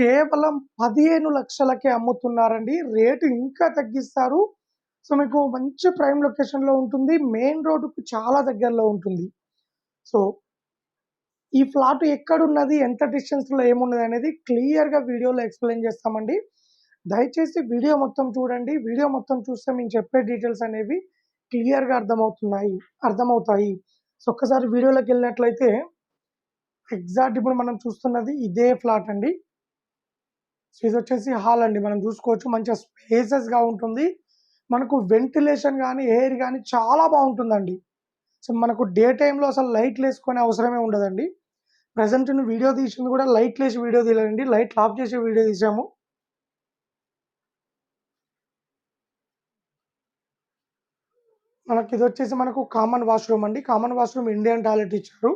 కేవలం పదిహేను లక్షలకే అమ్ముతున్నారండి. రేటు ఇంకా తగ్గిస్తారు. సో మీకు మంచి ప్రైమ్ లొకేషన్లో ఉంటుంది. మెయిన్ రోడ్డుకు చాలా దగ్గరలో ఉంటుంది. సో ఈ ఫ్లాట్ ఎక్కడున్నది ఎంత డిస్టెన్స్లో ఏమున్నది అనేది క్లియర్గా వీడియోలో ఎక్స్ప్లెయిన్ చేస్తామండి. దయచేసి వీడియో మొత్తం చూడండి. వీడియో మొత్తం చూస్తే మేము చెప్పే డీటెయిల్స్ అనేవి క్లియర్గా అర్థమవుతున్నాయి అర్థమవుతాయి. సో ఒక్కసారి వీడియోలోకి వెళ్ళినట్లయితే ఎగ్జాక్ట్ ఇప్పుడు మనం చూస్తున్నది ఇదే ఫ్లాట్ అండి. సో ఇది వచ్చేసి హాల్ అండి. మనం చూసుకోవచ్చు. మంచిగా స్పేసెస్గా ఉంటుంది. మనకు వెంటిలేషన్ కానీ ఎయిర్ కానీ చాలా బాగుంటుందండి. సో మనకు డే టైంలో అసలు లైట్లు వేసుకునే అవసరమే ఉండదండి. ప్రజెంట్ వీడియో తీసింది కూడా లైట్ వేసి వీడియో తీయలేదండి. లైట్ ఆఫ్ చేసి వీడియో తీసాము. మనకి ఇది వచ్చేసి మనకు కామన్ వాష్రూమ్ అండి. కామన్ వాష్రూమ్ ఇండియన్ టాయిలెట్ ఇచ్చారు.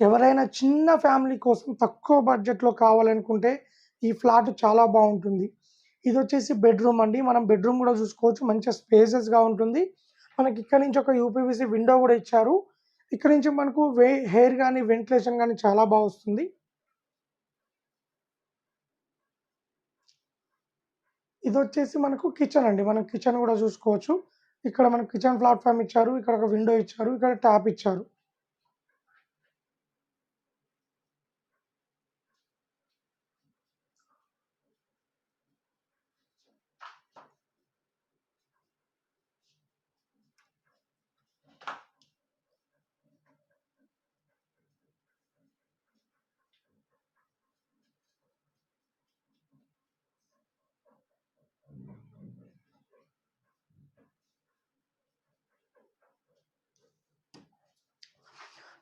ఎవరైనా చిన్న ఫ్యామిలీ కోసం తక్కువ బడ్జెట్లో కావాలనుకుంటే ఈ ఫ్లాట్ చాలా బాగుంటుంది. ఇది వచ్చేసి బెడ్రూమ్ అండి. మనం బెడ్రూమ్ కూడా చూసుకోవచ్చు. మంచి స్పేసెస్గా ఉంటుంది. మనకి ఇక్కడ నుంచి ఒక యూపీవీసీ విండో కూడా ఇచ్చారు. ఇక్కడ నుంచి మనకు వే హెయిర్ కానీ వెంటిలేషన్ కానీ చాలా బాగా వస్తుంది. ఇది వచ్చేసి మనకు కిచెన్ అండి. మనం కిచెన్ కూడా చూసుకోవచ్చు. ఇక్కడ మనకు కిచెన్ ప్లాట్ఫామ్ ఇచ్చారు. ఇక్కడ ఒక విండో ఇచ్చారు. ఇక్కడ ట్యాప్ ఇచ్చారు.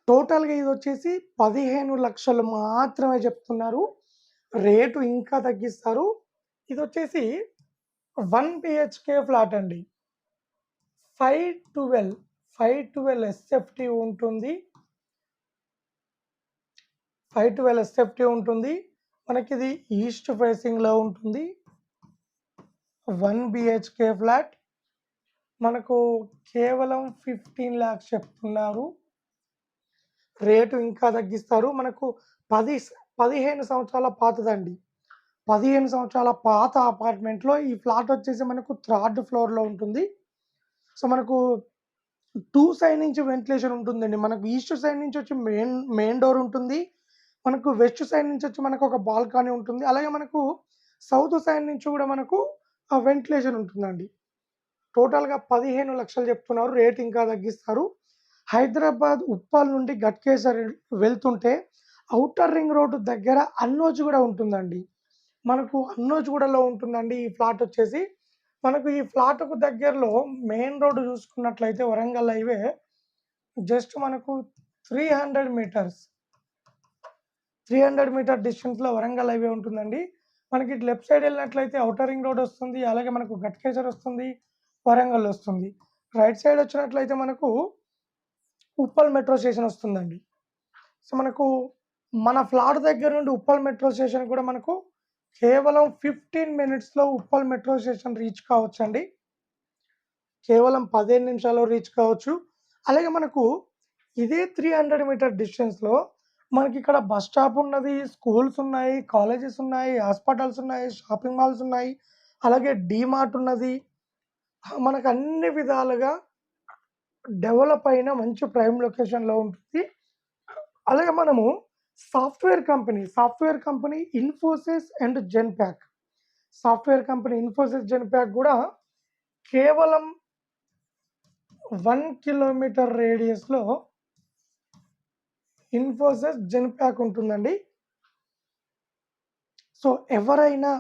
టోటల్గా ఇది వచ్చేసి పదిహేను లక్షలు మాత్రమే చెప్తున్నారు. రేటు ఇంకా తగ్గిస్తారు. ఇది వచ్చేసి వన్ బిహెచ్కే ఫ్లాట్ అండి. Five twelve five twelve SFT ఉంటుంది. ఫైవ్ ట్వెల్వ్ ఎస్ఎఫ్టీ ఉంటుంది. మనకి ఇది ఈస్ట్ ఫేసింగ్లో ఉంటుంది. One BHK flat. మనకు కేవలం ఫిఫ్టీన్ ల్యాక్స్ చెప్తున్నారు. రేటు ఇంకా తగ్గిస్తారు. మనకు పది పదిహేను సంవత్సరాల పాతదండి. పదిహేను సంవత్సరాల పాత అపార్ట్మెంట్లో ఈ ఫ్లాట్ వచ్చేసి మనకు థర్డ్ ఫ్లోర్లో ఉంటుంది. సో మనకు టూ సైడ్ నుంచి వెంటిలేషన్ ఉంటుందండి. మనకు ఈస్ట్ సైడ్ నుంచి వచ్చి మెయిన్ మెయిన్ డోర్ ఉంటుంది. మనకు వెస్ట్ సైడ్ నుంచి వచ్చి మనకు ఒక బాల్కనీ ఉంటుంది. అలాగే మనకు సౌత్ సైడ్ నుంచి కూడా మనకు వెంటిలేషన్ ఉంటుందండి. టోటల్గా పదిహేను లక్షలు చెప్తున్నారు. రేట్ ఇంకా తగ్గిస్తారు. హైదరాబాద్ ఉప్పల్ నుండి గట్కేసర్ వెళ్తుంటే అవుటర్ రింగ్ రోడ్డు దగ్గర అన్నోజ్ కూడా ఉంటుందండి. మనకు అన్నోజ్ కూడాలో ఉంటుందండి ఈ ఫ్లాట్ వచ్చేసి. మనకు ఈ ఫ్లాట్కు దగ్గరలో మెయిన్ రోడ్డు చూసుకున్నట్లయితే వరంగల్ హైవే జస్ట్ మనకు three hundred metres. Three hundred metre డిస్టెన్స్లో వరంగల్ హైవే ఉంటుందండి. మనకి ఇటు లెఫ్ట్ సైడ్ వెళ్ళినట్లయితే అవుటర్ రింగ్ రోడ్ వస్తుంది. అలాగే మనకు గట్కేసర్ వస్తుంది. వరంగల్ వస్తుంది. రైట్ సైడ్ వచ్చినట్లయితే మనకు ఉప్పల్ మెట్రో స్టేషన్ వస్తుందండి. సో మనకు మన ఫ్లాట్ దగ్గర నుండి ఉప్పల్ మెట్రో స్టేషన్ కూడా మనకు కేవలం ఫిఫ్టీన్ మినిట్స్లో ఉప్పల్ మెట్రో స్టేషన్ రీచ్ కావచ్చు అండి కేవలం పదిహేను నిమిషాల్లో రీచ్ కావచ్చు. అలాగే మనకు ఇదే త్రీ హండ్రెడ్ మీటర్ డిస్టెన్స్లో మనకి ఇక్కడ బస్ స్టాప్ ఉన్నది స్కూల్స్ ఉన్నాయి కాలేజెస్ ఉన్నాయి హాస్పిటల్స్ ఉన్నాయి షాపింగ్ మాల్స్ ఉన్నాయి అలాగే డీమార్ట్ ఉన్నది. మనకు అన్ని విధాలుగా డెవలప్ అయిన మంచి ప్రైమ్ లొకేషన్లో ఉంటుంది. అలాగే మనము software company software company Infosys and Genpact. Software company Infosys Genpact కూడా కేవలం వన్ కిలోమీటర్ రేడియస్లో ఇన్ఫోసిస్ జెన్ప్యాక్ ఉంటుందండి. సో ఎవరైనా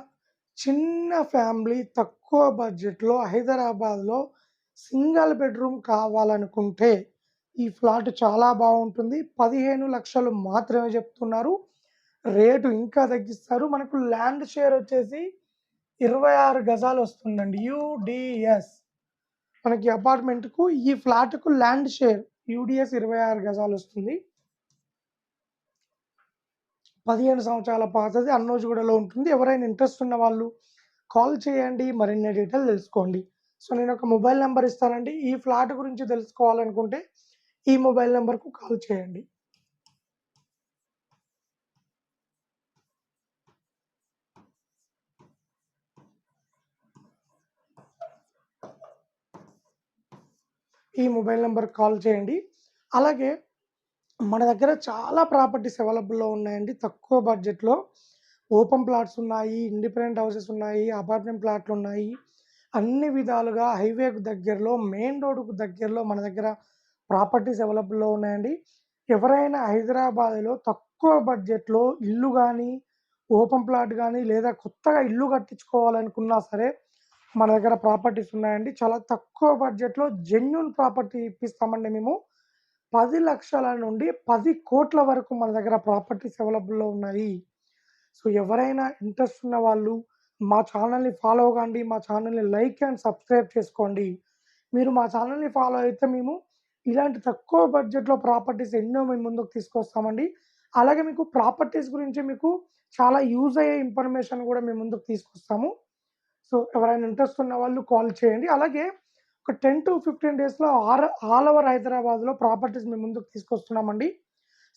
చిన్న ఫ్యామిలీ తక్కువ బడ్జెట్లో హైదరాబాద్లో సింగిల్ బెడ్రూమ్ కావాలనుకుంటే ఈ ఫ్లాట్ చాలా బాగుంటుంది. పదిహేను లక్షలు మాత్రమే చెప్తున్నారు. రేటు ఇంకా తగ్గిస్తారు. మనకు ల్యాండ్ షేర్ వచ్చేసి ఇరవై ఆరు గజాలు వస్తుందండి. యూడిఎస్. మనకి అపార్ట్మెంట్కు ఈ ఫ్లాట్కు ల్యాండ్ షేర్ యూడిఎస్ ఇరవై ఆరు గజాలు వస్తుంది. పదిహేను సంవత్సరాల పాతది. అన్నోజుగూడలో ఉంటుంది. ఎవరైనా ఇంట్రెస్ట్ ఉన్న వాళ్ళు కాల్ చేయండి. మరిన్ని డీటెయిల్ తెలుసుకోండి. సో నేను ఒక మొబైల్ నెంబర్ ఇస్తానండి. ఈ ఫ్లాట్ గురించి తెలుసుకోవాలనుకుంటే ఈ మొబైల్ నెంబర్కు కాల్ చేయండి. ఈ మొబైల్ నెంబర్ కాల్ చేయండి. అలాగే మన దగ్గర చాలా ప్రాపర్టీస్ అవైలబుల్లో ఉన్నాయండి. తక్కువ బడ్జెట్లో ఓపెన్ ప్లాట్స్ ఉన్నాయి ఇండిపెండెంట్ హౌసెస్ ఉన్నాయి అపార్ట్మెంట్ ప్లాట్లు ఉన్నాయి. అన్ని విధాలుగా హైవేకు దగ్గరలో, మెయిన్ రోడ్‌కు దగ్గరలో మన దగ్గర ప్రాపర్టీస్ అవైలబుల్‌లో ఉన్నాయండి. ఎవరైనా హైదరాబాద్‌లో తక్కువ బడ్జెట్‌లో ఇల్లు కానీ ఓపెన్ ప్లాట్ కానీ లేదా కొత్తగా ఇల్లు కట్టించుకోవాలనుకున్నా సరే, మన దగ్గర ప్రాపర్టీస్ ఉన్నాయండి. చాలా తక్కువ బడ్జెట్‌లో జెన్యున్ ప్రాపర్టీ ఇప్పిస్తామండి మేము. పది లక్షల నుండి పది కోట్ల వరకు మన దగ్గర ప్రాపర్టీస్ అవైలబుల్‌లో ఉన్నాయి. సో, ఎవరైనా ఇంట్రెస్ట్ ఉన్న వాళ్ళు మా ఛానల్ని ఫాలో కండి. మా ఛానల్ని లైక్ అండ్ సబ్స్క్రైబ్ చేసుకోండి. మీరు మా ఛానల్ని ఫాలో అయితే మేము ఇలాంటి తక్కువ బడ్జెట్‌లో ప్రాపర్టీస్ ఎన్నో మేము ముందుకు తీసుకొస్తామండి. అలాగే మీకు ప్రాపర్టీస్ గురించి మీకు చాలా యూజ్ అయ్యే ఇన్ఫర్మేషన్ కూడా మేము ముందుకు తీసుకొస్తాము. సో, ఎవరైనా ఇంట్రెస్ట్ ఉన్న వాళ్ళు కాల్ చేయండి. అలాగే ఒక 10-15 డేస్‌లో ఆర్ ఆల్ ఓవర్ హైదరాబాద్‌లో ప్రాపర్టీస్ మేము ముందుకు తీసుకొస్తున్నామండి.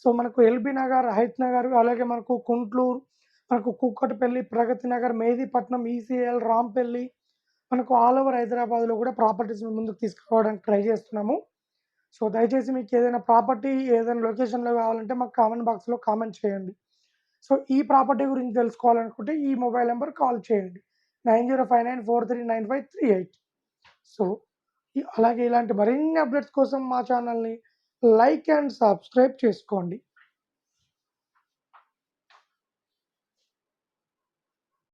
సో, మనకు ఎల్బీ నగర్, హైత్ నగర్ అలాగే మనకు కుంట్లూరు, మనకు కుక్కటపల్లి ప్రగతి నగర్, మెహిదీపట్నం, ఈసీఎల్, రాంపల్లి మనకు ఆల్ ఓవర్ హైదరాబాద్‌లో కూడా ప్రాపర్టీస్ ముందుకు తీసుకురావడానికి ట్రై చేస్తున్నాము. సో, దయచేసి మీకు ఏదైనా ప్రాపర్టీ ఏదైనా లొకేషన్‌లో కావాలంటే మాకు కామెంట్ బాక్స్‌లో కామెంట్ చేయండి. సో, ఈ ప్రాపర్టీ గురించి తెలుసుకోవాలనుకుంటే ఈ మొబైల్ నెంబర్ కాల్ చేయండి. 9059439538 సో, అలాగే ఇలాంటి మరిన్ని అప్డేట్స్ కోసం మా ఛానెల్‌ని లైక్ అండ్ సబ్స్క్రైబ్ చేసుకోండి.